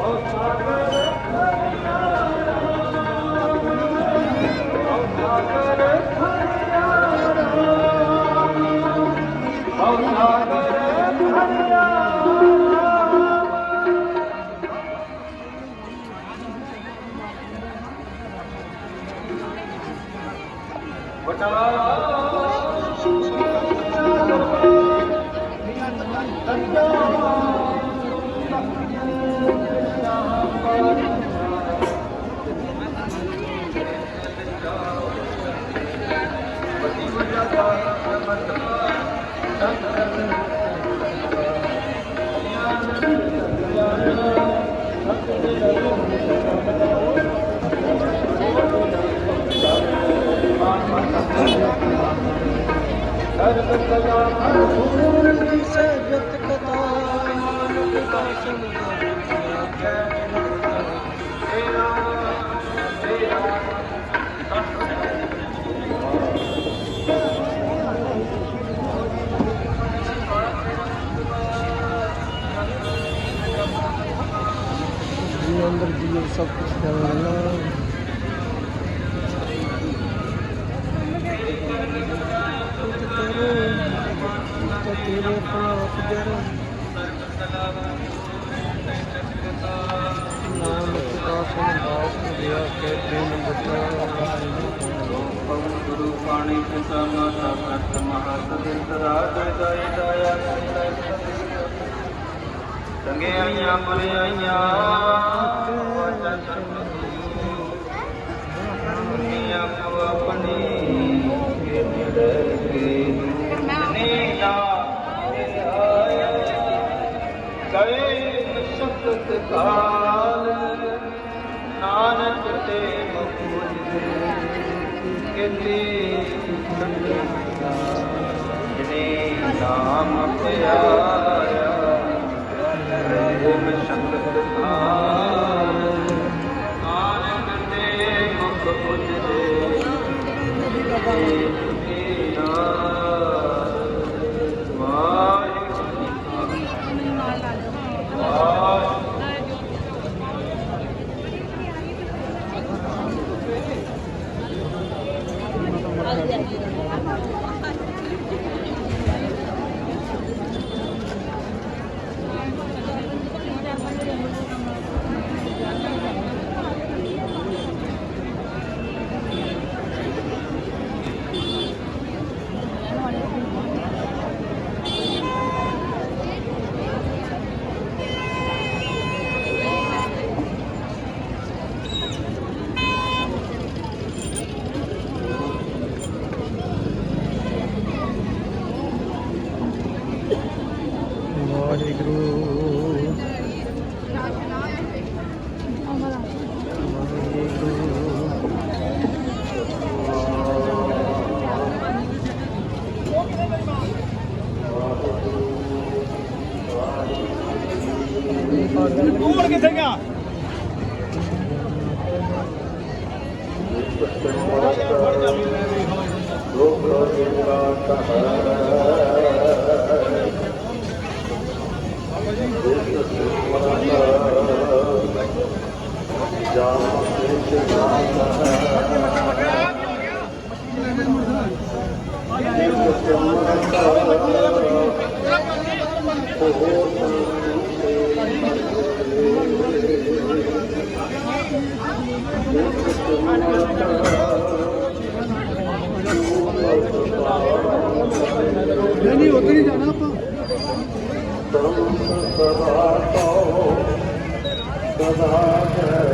او تا گره مريا ਹਰਿਆ ਭਵ ਸਾਗਰ ਹਰਿਆ ਸਜਤ ਕਥਾ ਨਾਨਕ ਦਾਸਨ ਜੀ ਸਭ ਕੁਝ ਕਰਨਾ ਤੇਰੇ ਪਾਪ ਜਰ ਨਾਨਕ ਦਾਸਨ ਦਾਸ ਲਿਆ ਕੇ ਦਿਨ ਬਤਾ ਗੁਰੂ ਪਾਣੀ ਪਿਤਾ ਮਾਤਾ ਕਰਤ ਮਹਤ ਦਿਨ ਰਾਤ ਦਾਇਆ ਸੰਗੇ ਆਈਆਂ ਪੁਰੇ ਆਈਆਂ। ਵਚਨ ਦੁਨੀਆ ਕੋ ਆਪਣੀ ਕੇ ਕਾਲ ਨਾਨਕ ਤੇ ਮੁਖ ਕਿਤੇ ਜਿਨੇ ਨਾਮ ਪਿਆਇਆ ਵਾਹਿਗੁਰੂ ਵਾਹਿਗੁਰੂ ਤੂੰ ਮੁੜ ਕਿੱਥੇ ਗਿਆ ਨਹੀਂ ਨਹੀਂ ਉਧਰ ਹੀ ਜਾਣਾ ਆਪਾਂ। ਹਰ